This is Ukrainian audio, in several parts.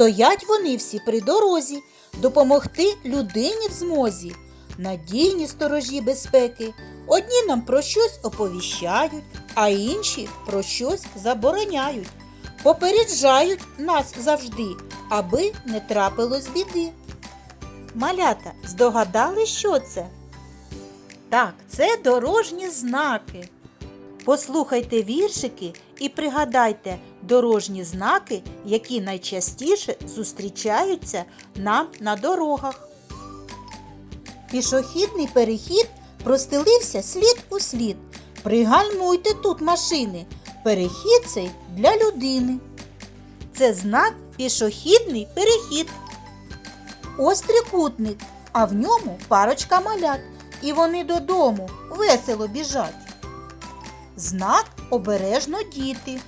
Стоять вони всі при дорозі, допомогти людині в змозі. Надійні сторожі безпеки. Одні нам про щось оповіщають, а інші про щось забороняють. Попереджають нас завжди, аби не трапилось біди. Малята, здогадали, що це? Так, це дорожні знаки. Послухайте віршики і пригадайте дорожні знаки, які найчастіше зустрічаються нам на дорогах. Пішохідний перехід простелився слід у слід. Пригальмуйте тут машини. Перехід цей для людини. Це знак пішохідний перехід. Ось трикутник, а в ньому парочка малят, і вони додому весело біжать. Знак обережно діти.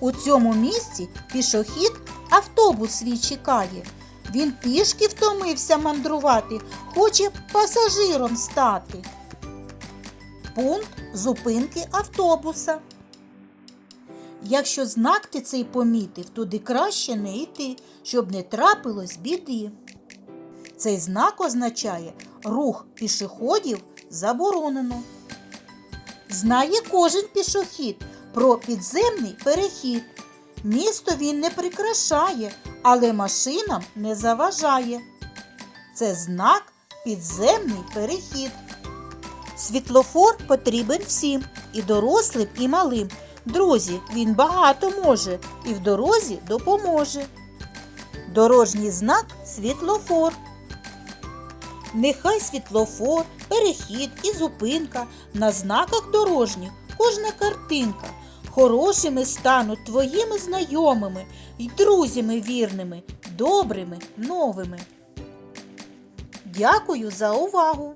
У цьому місці пішохід автобус свій чекає. Він пішки втомився мандрувати, хоче пасажиром стати. Пункт зупинки автобуса. Якщо знак ти цей помітив, туди краще не йти, щоб не трапилось біди. Цей знак означає рух пішоходів заборонено. Знає кожен пішохід про підземний перехід. Місто він не прикрашає, але машинам не заважає. Це знак підземний перехід. Світлофор потрібен всім, і дорослим, і малим. Друзі, він багато може і в дорозі допоможе. Дорожній знак світлофор. Нехай світлофор, перехід і зупинка на знаках дорожніх кожна картинка. Хорошими стануть твоїми знайомими й друзями вірними, добрими, новими. Дякую за увагу!